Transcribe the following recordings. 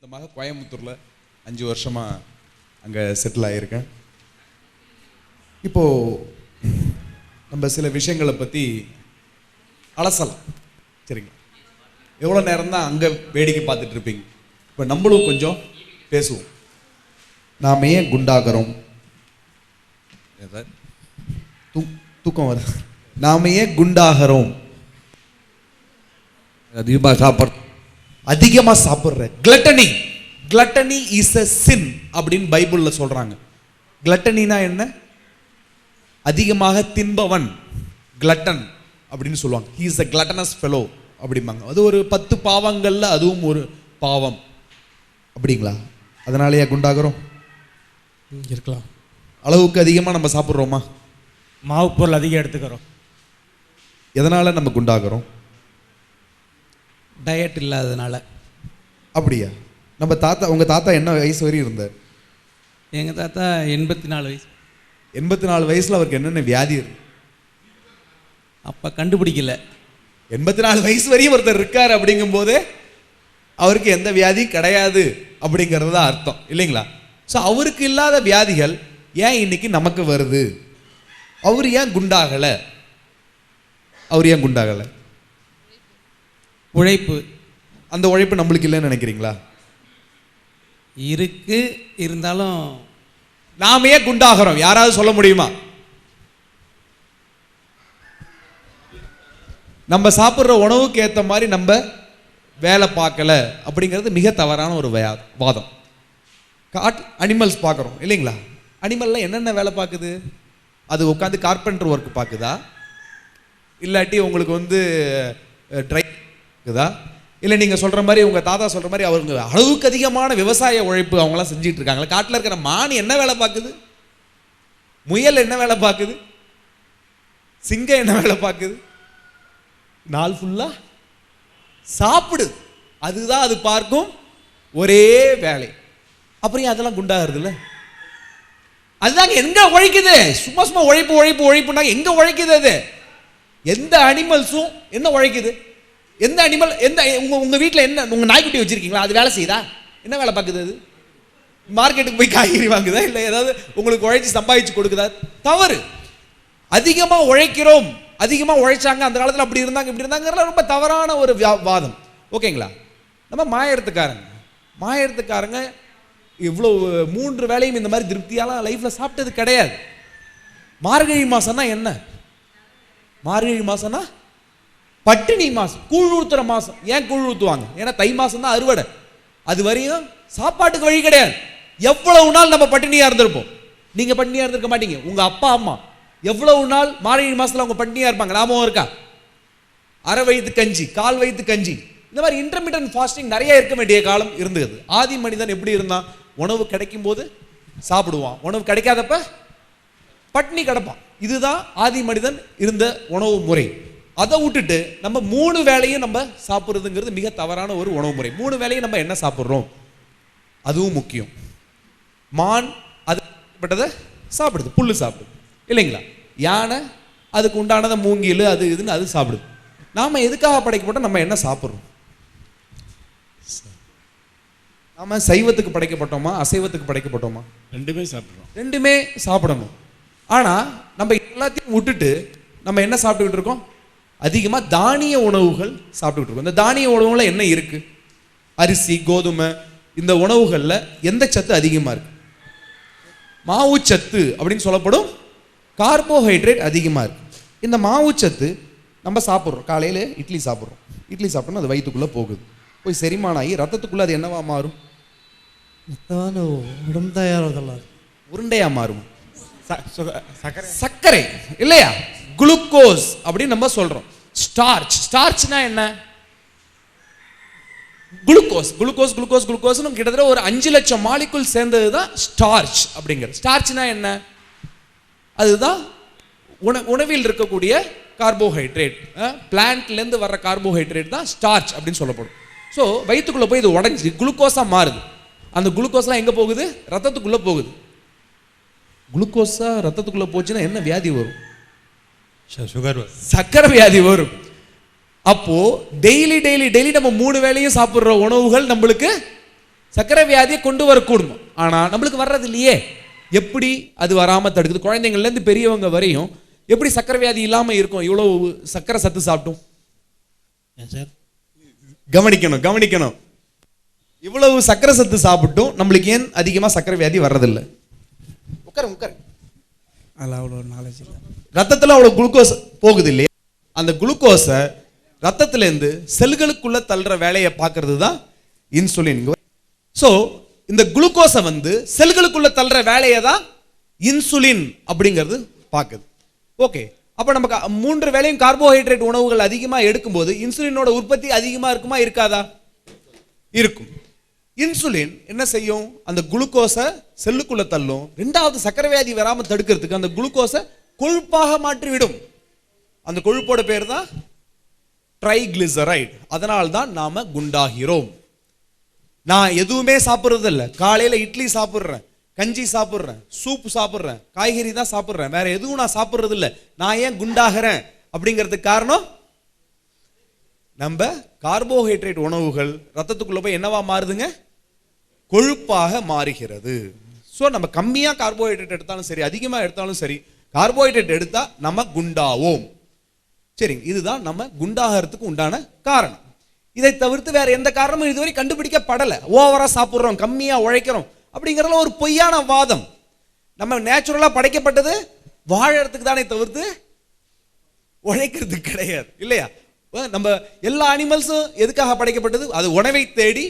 நிமித்தமாக கோயம்புத்தூரில் அஞ்சு வருஷமாக அங்கே செட்டில் ஆகியிருக்கேன் இப்போது நம்ம சில விஷயங்களை பற்றி அலசலாம். சரிங்க எவ்வளோ நேரம் தான் அங்கே வேடிக்கை பார்த்துட்டு இருப்பீங்க? இப்போ நம்மளும் கொஞ்சம் பேசுவோம். நாம் ஏன் குண்டாகிறோம்? தூ தூக்கம் வருது. நாம் ஏன் குண்டாகிறோம்? அதிகமாக சாப்பிட்ற அதிகமா சாப்பிடுற. Gluttony gluttony is a sin அப்படின்னு பைபிள்ல சொல்றாங்க. கிளட்டனினா என்ன? அதிகமாக தின்பவன். கிளட்டன் அப்படின்னு சொல்லுவாங்க. He is a gluttonous fellow அப்படிம்பாங்க. அது ஒரு பத்து பாவங்கள்ல அதுவும் ஒரு பாவம். அப்படிங்களா? அதனாலயா குண்டாகிறோம் இருக்கலாம். அளவுக்கு அதிகமா நம்ம சாப்பிட்றோமா? மாவு பொருள் அதிகம் எடுத்துக்கிறோம். எதனால நம்ம குண்டாகிறோம்? டயட் இல்லாததுனால. அப்படியா? நம்ம தாத்தா உங்க தாத்தா என்ன வயசு வரையும் இருந்தார்? எங்கள் தாத்தா எண்பத்தி நாலு வயசு. எண்பத்தி நாலு வயசுல அவருக்கு என்னென்ன வியாதி இருக்கு? அப்போ கண்டுபிடிக்கல. எண்பத்தி நாலு வயசு வரையும் ஒருத்தர் இருக்கார் அப்படிங்கும் போதே அவருக்கு எந்த வியாதி கிடையாது அப்படிங்கிறது தான் அர்த்தம். இல்லைங்களா? ஸோ அவருக்கு இல்லாத வியாதிகள் ஏன் இன்னைக்கு நமக்கு வருது? அவர் ஏன் குண்டாகலை? அவர் ஏன் குண்டாகலை? உழைப்பு. அந்த உழைப்பு நம்மளுக்கு இல்லைன்னு நினைக்கிறீங்களா? இருக்கு இருந்தாலும் நாம குண்டாகிறோம்? யாராவது சொல்ல முடியுமா? நம்ம சாப்பிட்ற உணவுக்கு ஏற்ற மாதிரி நம்ம வேலை பார்க்கல அப்படிங்கிறது மிக தவறான ஒரு வாதம். காட் அனிமல்ஸ் பார்க்குறோம் இல்லைங்களா? அனிமல்லாம் என்னென்ன வேலை பார்க்குது? அது உட்காந்து கார்பெண்டர் ஒர்க் பார்க்குதா? இல்லாட்டி உங்களுக்கு வந்து ட்ரை இருக்குதா? இல்லை நீங்கள் சொல்கிற மாதிரி உங்கள் தாத்தா சொல்கிற மாதிரி அவங்க அளவுக்கு அதிகமான விவசாய உழைப்பு அவங்களாம் செஞ்சுட்டு இருக்காங்களா. காட்டில் இருக்கிற மான் என்ன வேலை பார்க்குது? முயல் என்ன வேலை பார்க்குது? சிங்கம் என்ன வேலை பார்க்குது? நாள் ஃபுல்லாக சாப்பிடுது அதுதான் அது பார்க்கும் ஒரே வேலை. அப்புறம் அதெல்லாம் குண்டாகிறதுல அதுதாங்க எங்க உழைக்குது? சும்மா சும்மா உழைப்பு உழைப்பு உழைப்புனாங்க எங்க உழைக்குது அது? எந்த அனிமல்ஸும் என்ன உழைக்குது? எந்த அனிமல் எந்த உங்கள் உங்கள் வீட்டில் என்ன உங்கள் நாய்க்குட்டி வச்சுருக்கீங்களா? அது வேலை செய்யுதா? என்ன வேலை பார்க்குது அது? மார்க்கெட்டுக்கு போய் காய்கறி வாங்குதா? இல்லை ஏதாவது உங்களுக்கு உழைச்சி சம்பாதிச்சு கொடுக்குதா? தவறு. அதிகமாக உழைக்கிறோம். அதிகமாக உழைச்சாங்க. அந்த காலத்தில் அப்படி இருந்தாங்க இப்படி இருந்தாங்கிறதுல ரொம்ப தவறான ஒரு வியா- வாதம். ஓகேங்களா நம்ம மாயெடுத்துக்காரங்க மாயெடுத்துக்காரங்க இவ்வளோ மூன்று வேலையும் இந்த மாதிரி திருப்தியாலாம் லைஃப்பில் சாப்பிட்டது கிடையாது. மார்கழி மாசம்னா என்ன? மார்கழி மாதம்னா பட்டினி மாதம் கூழ் ஊற்றுற மாதம் ஏன் கூழ் ஊற்றுவாங்க ஏன்னா தை மாதம் தான் அறுவடை. அது வரையும் சாப்பாட்டுக்கு வழி கிடையாது. எவ்வளவு நாள் நம்ம பட்டினியாக இருந்திருப்போம்? நீங்கள் பட்டினியாக இருந்திருக்க மாட்டீங்க. உங்கள் அப்பா அம்மா. எவ்வளவு நாள் மார்கழி மாதத்தில் அவங்க பட்டினியாக இருப்பாங்க? ஞாபகம் இருக்கா? அரை வயிற்று கஞ்சி கால் வயிற்று கஞ்சி. இந்த மாதிரி இன்டர்மீடியன் ஃபாஸ்டிங் நிறைய இருக்க வேண்டிய காலம் இருந்தது. ஆதி மனிதன் எப்படி இருந்தான்? உணவு கிடைக்கும் போது சாப்பிடுவான். உணவு கிடைக்காதப்ப பட்னி கிடப்பான். இதுதான் ஆதி மனிதன் இருந்த உணவு முறை. அதை விட்டுட்டு நம்ம மூணு வேளையும் நம்ம சாப்பிட்றதுங்கிறது மிக தவறான ஒரு உணவு முறை. மூணு வேளையும் நம்ம என்ன சாப்பிட்றோம்? அதுவும் முக்கியம். மான் அது பட்டதை சாப்பிடுது புல்லு சாப்பிடுது. இல்லைங்களா? யானை அதுக்கு உண்டானதை மூங்கில் அது இதுன்னு அது சாப்பிடுது. நாம எதுக்காக படைக்கப்பட்டோம் நம்ம என்ன சாப்பிட்றோம்? நாம சைவத்துக்கு படைக்கப்பட்டோமா அசைவத்துக்கு படைக்கப்பட்டோமா ரெண்டுமே சாப்பிட்றோம். ரெண்டுமே சாப்பிடணும். ஆனா நம்ம எல்லாத்தையும் விட்டுட்டு நம்ம என்ன சாப்பிட்டுக்கிட்டு இருக்கோம்? அதிகமா தானிய உணவுகள் சாப்பிட்டுக்கிட்டு இருக்கோம். இந்த தானிய உணவுல என்ன இருக்கு? அரிசி கோதுமை இந்த உணவுகள்ல எந்த சத்து அதிகமா இருக்கு? மாவுச்சத்து அப்படின்னு சொல்லப்படும். கார்போஹைட்ரேட் அதிகமா இருக்கு. இந்த மாவுச்சத்து நம்ம சாப்பிட்றோம். காலையில இட்லி சாப்பிட்றோம். இட்லி சாப்பிட்டோம்னா அது வயிற்றுக்குள்ள போகுது. போய் செரிமானம் ஆகி ரத்தத்துக்குள்ள அது என்னவா மாறும்? உடம்பு தயாராகலாம் உருண்டையா மாறும். சர்க்கரை இல்லையா? குளுக்கோஸ் அப்படின்னு நம்ம சொல்றோம். ஸ்டார்ச் ஸ்டார்ச்னா என்ன? குளுக்கோஸ் குளுக்கோஸ் குளுக்கோஸ் குளுக்கோஸ்னு கிட்டத்தட்ட ஒரு அஞ்சு லட்சம் மாலிக்குள் சேர்ந்தது தான் ஸ்டார்ச் அப்படிங்கிறது ஸ்டார்ச்னா என்ன? அதுதான் உண உணவில் இருக்கக்கூடிய கார்போஹைட்ரேட் பிளான்ட்லேருந்து வர்ற கார்போஹைட்ரேட் தான் ஸ்டார்ச் அப்படின்னு சொல்லப்படும். ஸோ வயிற்றுக்குள்ளே போய் இது உடஞ்சி குளுக்கோஸாக மாறுது. அந்த குளுக்கோஸ்லாம் எங்கே போகுது? ரத்தத்துக்குள்ளே போகுது. குளுக்கோஸாக ரத்தத்துக்குள்ளே போச்சுன்னா என்ன வியாதி வரும்? சுகர் சக்கரை வியாதி வரும். அப்போ டெய்லி டெய்லி டெய்லி நம்ம மூணு வேளையும் சாப்பிடுற உணவுகள் நம்மளுக்கு சர்க்கரை வியாதியை கொண்டு வரக்கூடும். ஆனா நம்மளுக்கு வர்றது இல்லையே. எப்படி அது வராம தடுக்குது? குழந்தைங்கள்ல இருந்து பெரியவங்க வரையும் எப்படி சர்க்கரை வியாதி இல்லாம இருக்கும்? இவ்வளவு சர்க்கரை சத்து சாப்பிட்டும். சார்? கவனிக்கணும் கவனிக்கணும். இவ்வளவு சர்க்கரை சத்து சாப்பிட்டும் நம்மளுக்கு ஏன் அதிகமா சர்க்கரை வியாதி வர்றதில்லை? உட்காரு உட்காரு அதில் அவ்வளோ நாலேஜ் இல்லை. ரத்தத்தில் அவ்வளோ குளுக்கோஸ் போகுது இல்லையா அந்த குளுக்கோஸை ரத்தத்துலேருந்து செல்களுக்குள்ளே தள்ளுற வேலையை பார்க்கறது தான் இன்சுலின் ஸோ இந்த குளுக்கோஸை வந்து செல்களுக்குள்ளே தள்ளுற வேலையை தான் இன்சுலின் அப்படிங்கிறது பார்க்குது. ஓகே அப்போ நம்ம மூன்று வேலையும் கார்போஹைட்ரேட் உணவுகள் அதிகமாக எடுக்கும்போது இன்சுலினோட உற்பத்தி அதிகமாக இருக்குமா இருக்காதா? இருக்கும். இன்சுலின் என்ன செய்யும்? அந்த குளுக்கோஸை செல்லுக்குள்ள தள்ளும். ரெண்டாவது சக்கரை வியாதி வராமல் தடுக்கிறதுக்கு அந்த குளுக்கோஸை கொழுப்பாக மாற்றிவிடும். அந்த கொழுப்போட பேர் தான் ட்ரைகிளிசரைட். அதனால் தான் நாம் குண்டாகிறோம். நான் எதுவுமே சாப்பிட்றதில்ல. காலையில் இட்லி சாப்பிட்றேன் கஞ்சி சாப்பிட்றேன் சூப் சாப்பிட்றேன் காய்கறி தான் சாப்பிட்றேன். வேற எதுவும் நான் சாப்பிட்றதில்ல. நான் ஏன் குண்டாகிறேன்? அப்படிங்கிறதுக்கு காரணம் நம்ம கார்போஹைட்ரேட் உணவுகள் ரத்தத்துக்குள்ளே போய் என்னவா மாறுதுங்க? கொழுப்பாக மாறுகிறது. ஸோ நம்ம கம்மியாக கார்போஹைட்ரேட் எடுத்தாலும் சரி அதிகமாக எடுத்தாலும் சரி கார்போஹைட்ரேட் எடுத்தால் நம்ம குண்டாவோம். சரிங்க இதுதான் நம்ம குண்டாகிறதுக்கு உண்டான காரணம். இதை தவிர்த்து வேற எந்த காரணமும் இதுவரை கண்டுபிடிக்கப்படலை. ஓவராக சாப்பிட்றோம் கம்மியாக உழைக்கிறோம் அப்படிங்கிறதுல ஒரு பொய்யான வாதம். நம்ம நேச்சுரலாக படைக்கப்பட்டது வாழறதுக்கு தானே தவிர்த்து உழைக்கிறதுக்கு கிடையாது இல்லையா? நம்ம எல்லா அனிமல்ஸும் எதுக்காக படைக்கப்பட்டது? அது உணவை தேடி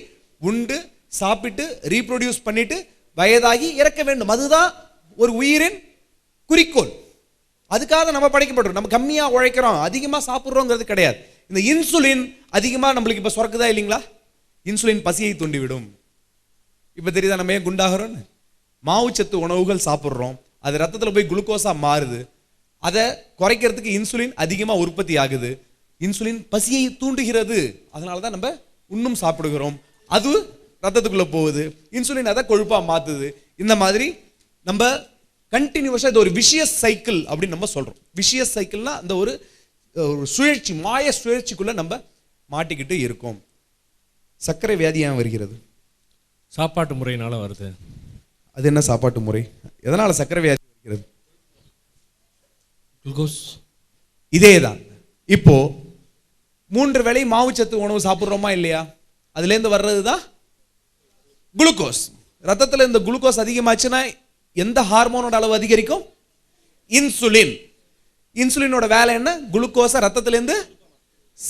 உண்டு சாப்பிட்டு ரீப்ரொடியூஸ் பண்ணிட்டு வயதாகி இறக்க வேண்டும். அதுதான் ஒரு உயிரின் குறிக்கோள். அதுக்காக நம்ம படைக்கப்பட்டோம் நம்ம கம்மியாக உழைக்கிறோம். அதிகமாக சாப்பிட்றோங்கிறது கிடையாது. இந்த இன்சுலின் அதிகமாக நம்மளுக்கு இப்போ சுரக்குதா இல்லைங்களா? இன்சுலின் பசியை தூண்டிவிடும். இப்போ தெரியுதா நம்ம ஏன் குண்டாகிறோம்னு? மாவுச்சத்து உணவுகள் சாப்பிட்றோம். அது ரத்தத்தில் போய் குளுக்கோஸாக மாறுது. அதை குறைக்கிறதுக்கு இன்சுலின் அதிகமாக உற்பத்தி ஆகுது. இன்சுலின் பசியை தூண்டுகிறது. அதனால தான் நம்ம இன்னும் சாப்பிடுகிறோம். அது ரத்தத்துக்குள்ள போகுது இன்சுலின் அதை கொழுப்பா மாத்துது. இந்த மாதிரி நம்ம கண்டினியூஸாக இது ஒரு விஷியஸ் சைக்கிள் அப்படின்னு நம்ம சொல்றோம். விஷியஸ் சைக்கிள்னா அந்த ஒரு ஒரு சுழற்சி மாய சுழற்சிக்குள்ள நம்ம மாட்டிக்கிட்டு இருக்கோம். சர்க்கரை வியாதி ஏன் வருகிறது? சாப்பாட்டு முறையினால வருது. அது என்ன சாப்பாட்டு முறை? எதனால சர்க்கரை வியாதி வருகிறது? குளுக்கோஸ். இதேதான். இப்போ மூன்று வேளை மாவுச்சத்து உணவு சாப்பிட்றோமா இல்லையா? அதுலேருந்து வர்றது தான் குளுக்கோஸ். ரத்தத்தில் இந்த குளுக்கோஸ் அதிகமாச்சுன்னா எந்த ஹார்மோனோட அளவு அதிகரிக்கும்? இன்சுலின். இன்சுலினோட வேலை என்ன? குளுக்கோஸை ரத்தத்திலேருந்து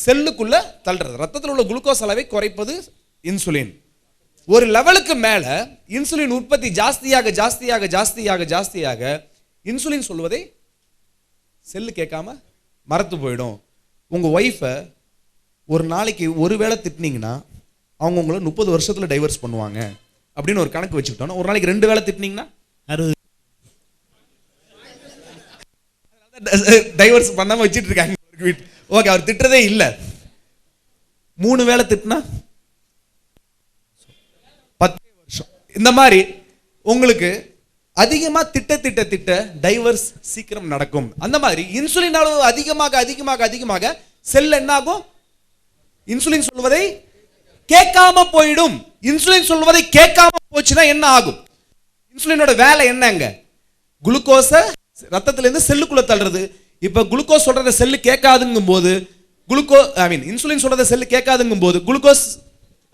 செல்லுக்குள்ள தள்ளுறது. ரத்தத்தில் உள்ள குளுக்கோஸ் அளவை குறைப்பது இன்சுலின். ஒரு லெவலுக்கு மேலே இன்சுலின் உற்பத்தி ஜாஸ்தியாக ஜாஸ்தியாக ஜாஸ்தியாக ஜாஸ்தியாக இன்சுலின் சொல்வதை செல்லு கேட்காம மறத்து போயிடும். உங்கள் ஒய்ஃபை ஒரு நாளைக்கு ஒரு வேளை திட்டினீங்கன்னா அவங்க உங்களை முப்பது வருஷத்துல டைவர்ஸ் பண்ணுவாங்க அப்படின்னு ஒரு கணக்கு வச்சுக்கிட்டோம்னா ஒரு நாளைக்கு ரெண்டு வேளை திட்டினீங்கன்னா? அறுபது. டைவர்ஸ் பண்ணாம வச்சிட்டு இருக்காங்க ஓகே அவர் திட்டுறதே இல்ல. மூணு வேளை திட்டினா? பத்து வருஷம். இந்த மாதிரி உங்களுக்கு அதிகமா திட்ட திட்ட திட்ட டைவர்ஸ் சீக்கிரம் நடக்கும். அந்த மாதிரி இன்சுலின் அளவு அதிகமாக அதிகமாக அதிகமாக செல் என்ன ஆகும் இன்சுலின் சொல்வதை கேட்காம போயிடும். இன்சுலின் சொல்வதை கேட்காம போச்சுன்னா என்ன ஆகும்? இன்சுலினோட வேலை என்னங்க குளுக்கோஸை ரத்தத்துல இருந்து செல்லுக்குள்ள தள்ளுறது. இப்ப குளுக்கோஸ் சொல்றத செல்லு கேட்காதுங்கும் போது குளுக்கோ ஐ மீன் இன்சுலின் சொல்றத செல்லு கேட்காதுங்கும் போது குளுக்கோஸ்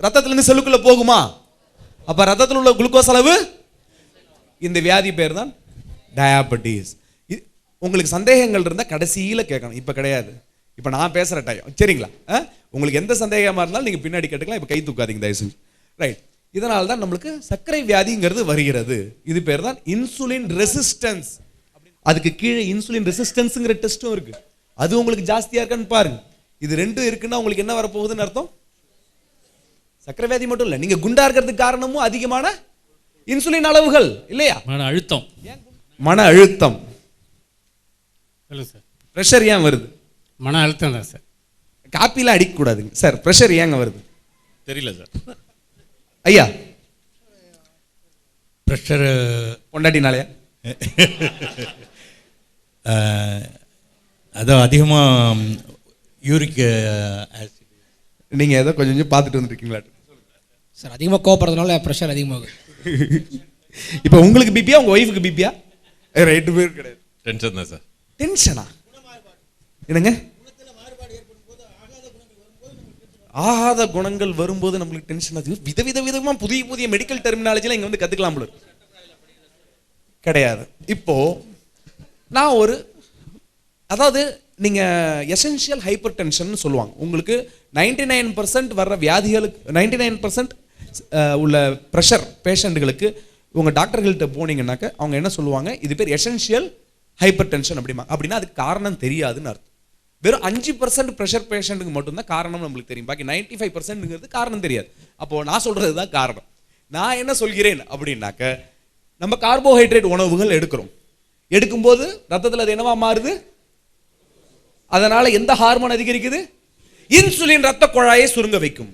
ரத்தத்துல இருந்து செல்லுக்குள்ள போகுமா? அப்ப ரத்தத்தில் உள்ள குளுக்கோஸ் அளவு? இந்த வியாதி பேர் தான் டயாபட்டிஸ் உங்களுக்கு சந்தேகங்கள் இருந்தால் கடைசியில் கேட்கணும். இப்போ கிடையாது. இப்போ நான் பேசுகிற டைம் சரிங்களா? ஆ? உங்களுக்கு எந்த சந்தேகமாக இருந்தாலும் நீங்கள் பின்னாடி கேட்டுக்கலாம். இப்போ கை தூக்காதீங்க தயவு செஞ்சு ரைட் இதனால தான் நம்மளுக்கு சர்க்கரை வியாதிங்கிறது வருகிறது. இது பேர் தான் இன்சுலின் ரெசிஸ்டன்ஸ். அதுக்கு கீழே இன்சுலின் ரெசிஸ்டன்ஸுங்கிற டெஸ்ட்டும் இருக்கு. அது உங்களுக்கு ஜாஸ்தியா இருக்கான்னு பாருங்க. இது ரெண்டும் இருக்குன்னா உங்களுக்கு என்ன வரப்போகுதுன்னு அர்த்தம்? சர்க்கரை வியாதி மட்டும் இல்லை. நீங்க குண்டா இருக்கிறதுக்கு காரணமும் அதிகமான இன்சுலின் அளவுகள் இல்லையா? மன அழுத்தம். மன அழுத்தம். இல்லை சார் ப்ரெஷர் ஏன் வருது? மன அழுத்தம் தான் சார் காப்பிலாம் அடிக்கக்கூடாதுங்க. சார் ப்ரெஷர் ஏங்க வருது? தெரியல சார். ஐயா. ப்ரெஷரு பொண்டாட்டினாலயா? அதான் அதிகமாக யூரிக் ஆசிட் நீங்க ஏதோ கொஞ்சம் கொஞ்சம் பார்த்துட்டு வந்துருக்கீங்களா? சார் அதிகமாக கோவப்படுறதுனால ப்ரெஷர் அதிகமாகுது. இப்போ உங்களுக்கு பிபியா உங்க ஒய்ஃபுக்கு பிபியா ரெண்டு பேர் கிடையாது. டென்ஷன் தான் சார் டென்ஷனா என்னங்க? ஆகாத குணங்கள் வரும்போது நம்மளுக்கு டென்ஷன் ஆகுது. விதவித விதமாக புதிய புதிய மெடிக்கல் டெர்மினாலஜிலாம் இங்கே வந்து கற்றுக்கலாம் போல கிடையாது. இப்போ நான் ஒரு அதாவது நீங்கள் எசென்ஷியல் ஹைப்பர் டென்ஷன் சொல்லுவாங்க. உங்களுக்கு நைன்டி நைன் பர்சன்ட் வர்ற வியாதிகளுக்கு நைன்டி நைன் பர்சன்ட் உள்ள ப்ரெஷர் பேஷண்ட்டுகளுக்கு உங்கள் டாக்டர்கள்ட்ட போனீங்கன்னாக்க அவங்க என்ன சொல்லுவாங்க? இது பேர் எசென்ஷியல் ஹைப்பர் டென்ஷன் அப்படிமா அப்படின்னா அதுக்கு காரணம் தெரியாதுன்னு அர்த்தம். வெறும் அஞ்சு பர்சன்ட் ப்ரெஷர் பேஷண்ட்டுக்கு மட்டும்தான் காரணம் நம்மளுக்கு தெரியும். பாக்கி நைன்டி ஃபைவ் பர்சன்ட்ங்கிறது காரணம் தெரியாது. அப்போ நான் சொல்றது தான் காரணம். நான் என்ன சொல்கிறேன் அப்படின்னாக்க நம்ம கார்போஹைட்ரேட் உணவுகள் எடுக்கிறோம். எடுக்கும்போது ரத்தத்தில் அது என்னவா மாறுது? அதனால எந்த ஹார்மோன் அதிகரிக்குது? இன்சுலின் ரத்த குழாயை சுருங்க வைக்கும்.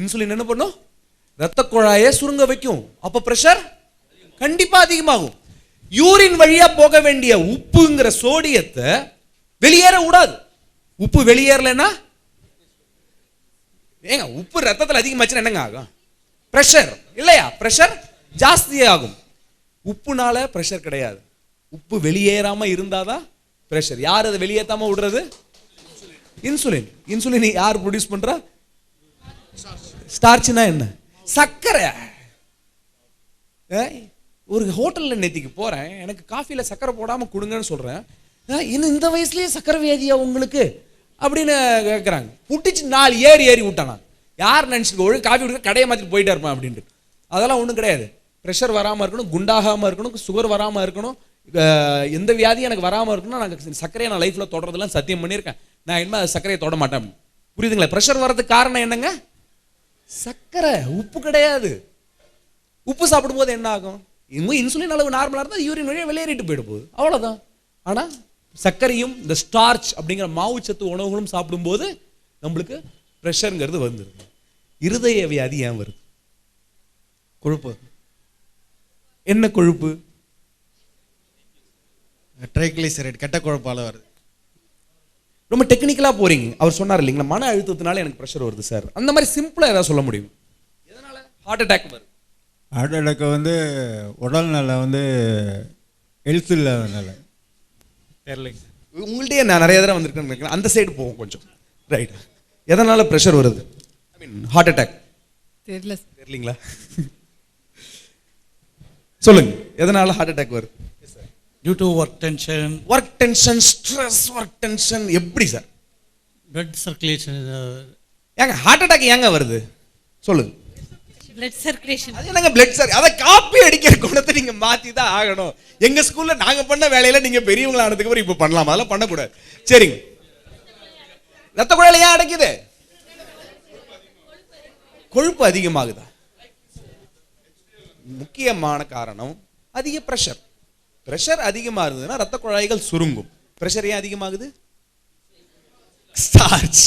இன்சுலின் என்ன பண்ணும்? ரத்த குழாயை சுருங்க வைக்கும். அப்ப பிரஷர் கண்டிப்பா அதிகமாகும். யூரின் வழியா போக வேண்டிய உப்புங்கிற சோடியத்தை வெளியேற விடாது உப்பு வெளியேறலைன்னா? ஏங்க உப்பு ரத்தத்தில் அதிகமாச்சுன்னா என்னங்க ஆகும்? பிரஷர் இல்லையா? பிரஷர் ஜாஸ்தி ஆகும். உப்புனால பிரஷர் கிடையாது. உப்பு வெளியேறாம இருந்தாதான் பிரஷர் யார் அதை வெளியேற்றாம விடுறது? இன்சுலின் இன்சுலின் யார் ப்ரொடியூஸ் பண்றா? ஸ்டார்ச்னா என்ன? சர்க்கரை. ஒரு ஹோட்டல்ல நேத்திக்கு போறேன். எனக்கு காஃபியில் சக்கரை போடாம கொடுங்கன்னு சொல்றேன். இன்னும் இந்த வயசுலேயே சக்கரை வியாதியா உங்களுக்கு? அப்படின்னு கேட்குறாங்க புட்டிச்சு நாலு ஏறி ஏறி விட்டானா? யார் நினச்சிட்டு ஒழுங்கு காஃபி கொடுக்க கடையை மாற்றிட்டு போயிட்டே இருப்பான் அப்படின்ட்டு. அதெல்லாம் ஒன்றும் கிடையாது. ப்ரெஷர் வராமல் இருக்கணும் குண்டாகாமல் இருக்கணும் சுகர் வராமல் இருக்கணும். எந்த வியாதியும் எனக்கு வராமல் இருக்கணும் நான் சர்க்கரையை நான் லைஃப்பில் தொடறதெல்லாம் சத்தியம் பண்ணியிருக்கேன். நான் இனிமேல் சர்க்கரையை தொட மாட்டேன் புரியுதுங்களா? ப்ரெஷர் வர்றதுக்கு காரணம் என்னங்க? சர்க்கரை. உப்பு கிடையாது. உப்பு சாப்பிடும்போது என்ன ஆகும்? இன்னும் இன்சுலின் அளவு நார்மலாக இருந்தால் யூரின் வழியாக வெளியேறிட்டு போயிட போகுது. அவ்வளோதான் ஆனால் சர்க்கரையும் இந்த ஸ்டார்ச் அப்படிங்கிற மாவுச்சத்து உணவுகளும் சாப்பிடும்போது நம்மளுக்கு ப்ரெஷருங்கிறது வந்துருது. இருதய வியாதி ஏன் வருது? கொழுப்பு. என்ன கொழுப்பு? ட்ரைக்ளிசரைட் கெட்ட கொழுப்பால வருது. ரொம்ப டெக்னிக்கலாக போறீங்க. அவர் சொன்னார் இல்லைங்களா மன அழுத்தத்தினால எனக்கு ப்ரெஷர் வருது சார் அந்த மாதிரி சிம்பிளாக ஏதாவது சொல்ல முடியும்? எதனால? ஹார்ட் அட்டாக் வருது. ஹார்ட் அட்டாக் வந்து உடல்நல வந்து ஹெல்த் இல்லாதனால தெரியலைங்க உங்கள்கிட்டயே நான் நிறைய தடவை வந்திருக்கேன்னு நினைக்கிறேன். அந்த சைடு போவோம் கொஞ்சம். ரைட் எதனால ப்ரெஷர் வருது? ஐ மீன் ஹார்ட் அட்டாக் தெரியல. தெரியலீங்களா? சொல்லுங்க. எதனால ஹார்ட் அட்டாக் வருது? Due to work tension work tension stress work tension எப்படி சார் பிளட் சர்க்குலேஷன் ஏங்க ஹார்ட் அட்டாக் ஏங்க வருது? சொல்லுங்க. பிளட் சர்க்குலேஷன் அது என்னங்க பிளட் சர் அதை காப்பி அடிக்கிற குணத்தை நீங்க மாத்தி தான் ஆகணும். எங்க ஸ்கூல்ல நாங்க பண்ண வேலையில நீங்க பெரியவங்களா ஆனதுக்கு அப்புறம் இப்ப பண்ணலாம். அதெல்லாம் பண்ணக்கூடாது. சரிங்க. ரத்த குழாயில ஏன் அடைக்குது? கொழுப்பு அதிகமாகுதா? முக்கியமான காரணம் அதிக பிரஷர் பிரஷர் அதிகமா இருந்ததுன்னா ரத்த குழாய்கள் சுருங்கும். பிரஷர் ஏன் அதிகமாகுது? ஸ்டார்ச்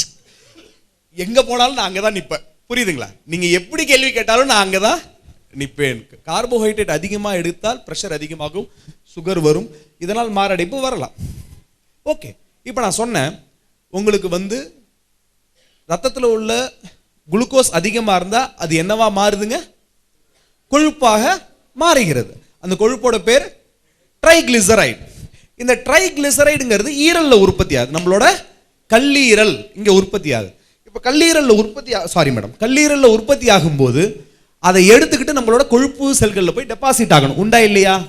எங்க போனாலும் நான் அங்கதான் நிப்பேன். புரியுதுங்களா? நீங்கள் எப்படி கேள்வி கேட்டாலும் நான் அங்கே தான் நிற்பேன் கார்போஹைட்ரேட் அதிகமாக எடுத்தால் ப்ரெஷர் அதிகமாகும் சுகர் வரும். இதனால் மாரடைப்பு வரலாம். ஓகே இப்போ நான் சொன்னேன் உங்களுக்கு வந்து ரத்தத்தில் உள்ள குளுக்கோஸ் அதிகமாக இருந்தால் அது என்னவா மாறுதுங்க? கொழுப்பாக மாறுகிறது. அந்த கொழுப்போட பேர் ட்ரைகிளிசரைடு இந்த ட்ரைக்ளிசரைடுங்கிறது ஈரலில் உற்பத்தி ஆகுது நம்மளோட கல்லீரல் இங்கே உற்பத்தி ஆகுது இப்போ கல்லீரலில் உற்பத்தி சாரி மேடம் கல்லீரலில் உற்பத்தி ஆகும்போது அதை எடுத்துக்கிட்டு நம்மளோட கொழுப்பு செல்களில் போய் டெபாசிட் ஆகணும். உண்டா இல்லையா?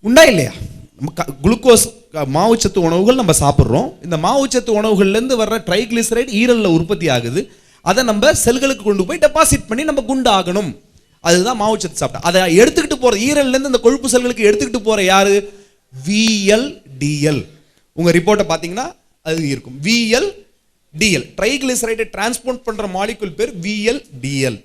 உண்டா இல்லையா? நம்ம க- குளுக்கோஸ் மாவுச்சத்து உணவுகள் நம்ம சாப்பிட்றோம். இந்த மாவுச்சத்து உணவுகள்லேருந்து வர்ற ட்ரைகிளிசரைடு ஈரலில் உற்பத்தி ஆகுது. அதை நம்ம செல்களுக்கு கொண்டு போய் டெபாசிட் பண்ணி நம்ம குண்டு ஆகணும் அதுதான் மாவுச்சத்து சாப்பிட்டா. அதை எடுத்துக்கிட்டு போகிற ஈரல்லேருந்து இந்த கொழுப்பு செல்களுக்கு எடுத்துக்கிட்டு போகிற யார்? விஎல் டிஎல் ரிப்போர்ட்டை பார்த்தீங்கன்னா அது இருக்கும். விஎல் டிஎல் ட்ரைகிளிசரைடை டிரான்ஸ்போர்ட் பண்ணுற மாலிகுல் பேர் விஎல் டிஎல்